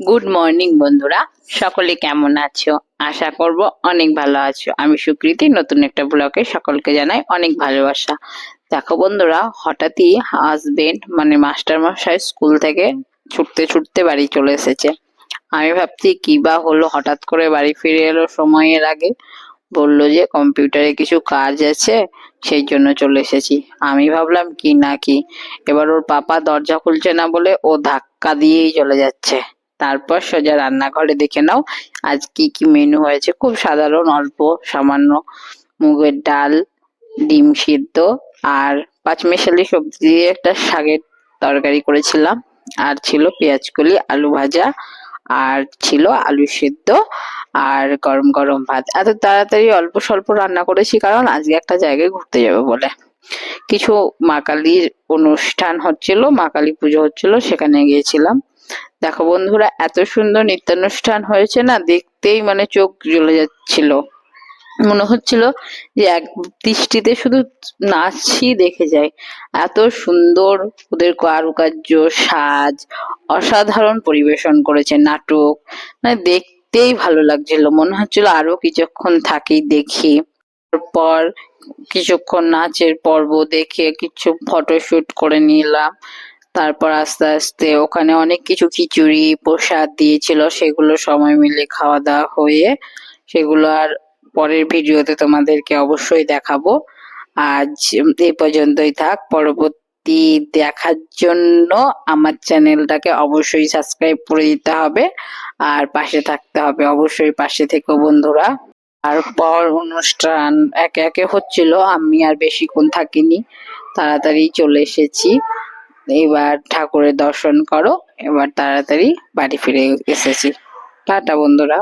Good morning বন্ধুরা। সকলে কেমন আছো? আশা করব অনেক ভালো আছো। আমি সুকৃতি, নতুন একটা ব্লগে সকলকে জানাই অনেক ভালোবাসা। দেখো বন্ধুরা, হঠাৎই হাজবেন্ড মানে মাস্টার মশাই স্কুল থেকে ছুটতে ছুটতে বাড়ি চলে এসেছে। আমি ভাবছি, কি বা হলো? হঠাৎ করে বাড়ি ফিরে এলো সময়ের আগে। বলল যে কম্পিউটারে কিছু কাজ আছে, সেই জন্য চলে এসেছি। আমি ভাবলাম, কি না কি? এবার ওর পাপা দরজা খুলছে না বলে ও ধাক্কা দিয়েই চলে যাচ্ছে। তারপর সোজা রান্নাঘরে দেখে নাও, আজ কি কি মেনু হয়েছে। খুব সাধারণ, অল্প, সামান্য মুগের ডাল, ডিম সিদ্ধ আর পাঁচমিশালি সবজি দিয়ে একটা শাকের তরকারি করেছিলাম। আর ছিল পেঁয়াজ কলি আলু ভাজা আর ছিল আলু সিদ্ধ আর গরম গরম ভাত। এত তাড়াতাড়ি অল্প স্বল্প রান্না করেছি কারণ আজকে একটা জায়গায় ঘুরতে যাবে বলে। কিছু মা কালীর অনুষ্ঠান হচ্ছিল, মা কালী পুজো হচ্ছিল, সেখানে গিয়েছিলাম। দেখো বন্ধুরা, এত সুন্দর নৃত্যানুষ্ঠান হয়েছে না, দেখতেই মানে চোখ জ্বলে যাচ্ছিল। মনে হচ্ছিল যে এক দৃষ্টিতে শুধু নাচই দেখে যায়। এত সুন্দর ওদের কারুকার্য, সাজ, অসাধারণ পরিবেশন করেছে নাটক। মানে দেখতেই ভালো লাগছিল, মনে হচ্ছিল আরও কিছুক্ষণ থাকি, দেখি। তারপর কিছুক্ষণ নাচের পর্ব দেখে কিছু ফটোশুট করে নিলাম। তারপর আস্তে আস্তে ওখানে অনেক কিছু খিচুড়ি, প্রসাদ দিয়েছিল, সেগুলো সময় মিলে খাওয়া দাওয়া হয়ে সেগুলো আর পরের ভিডিওতে তোমাদেরকে অবশ্যই দেখাবো। আজ এ পর্যন্তই থাক। পরবর্তী দেখার জন্য আমার চ্যানেলটাকে অবশ্যই সাবস্ক্রাইব করে দিতে হবে আর পাশে থাকতে হবে অবশ্যই পাশে থেকো বন্ধুরা। আর পর অনুষ্ঠান একে একে হচ্ছিল, আমি আর বেশিক্ষণ থাকিনি, তাড়াতাড়ি চলে এসেছি। এবার ঠাকুরের দর্শন করো এবার তাড়াতাড়ি বাড়ি ফিরে এসেছি। টাটা বন্ধুরা।